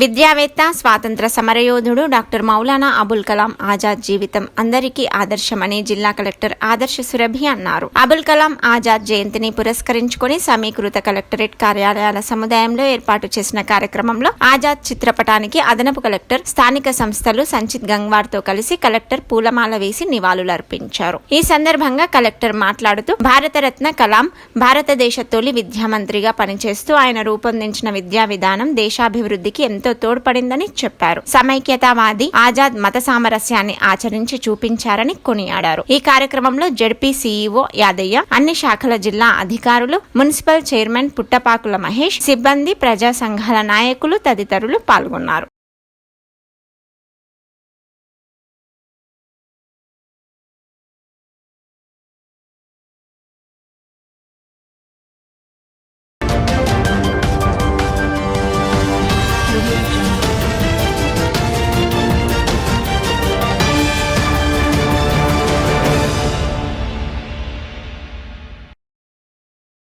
విద్యావేత్త స్వాతంత్ర సమరయోధుడు డాక్టర్ మౌలానా అబుల్ కలాం ఆజాద్ జీవితం అందరికీ ఆదర్శమని జిల్లా కలెక్టర్ ఆదర్శ సురభి అన్నారు. అబుల్ కలాం ఆజాద్ జయంతిని పురస్కరించుకుని సమీకృత కలెక్టరేట్ కార్యాలయాల సముదాయంలో ఏర్పాటు చేసిన కార్యక్రమంలో ఆజాద్ చిత్రపటానికి అదనపు కలెక్టర్ స్థానిక సంస్థలు సంచిత్ గంగ్వార్తో కలిసి కలెక్టర్ పూలమాల వేసి నివాళులర్పించారు. ఈ సందర్భంగా కలెక్టర్ మాట్లాడుతూ భారతరత్న కలాం భారతదేశ తొలి విద్యామంత్రిగా పనిచేస్తూ ఆయన రూపొందించిన విద్యా విధానం దేశాభివృద్ధికి ఎంతో తోడ్పడిందని చెప్పారు. సమైక్యతావాది ఆజాద్ మత సామరస్యాన్ని ఆచరించి చూపించారని కొనియాడారు. ఈ కార్యక్రమంలో జడ్పీ సీఈఓ యాదయ్య అన్ని శాఖల జిల్లా అధికారులు మున్సిపల్ చైర్మన్ పుట్టపాకుల మహేష్ సిబ్బంది ప్రజా సంఘాల నాయకులు తదితరులు పాల్గొన్నారు.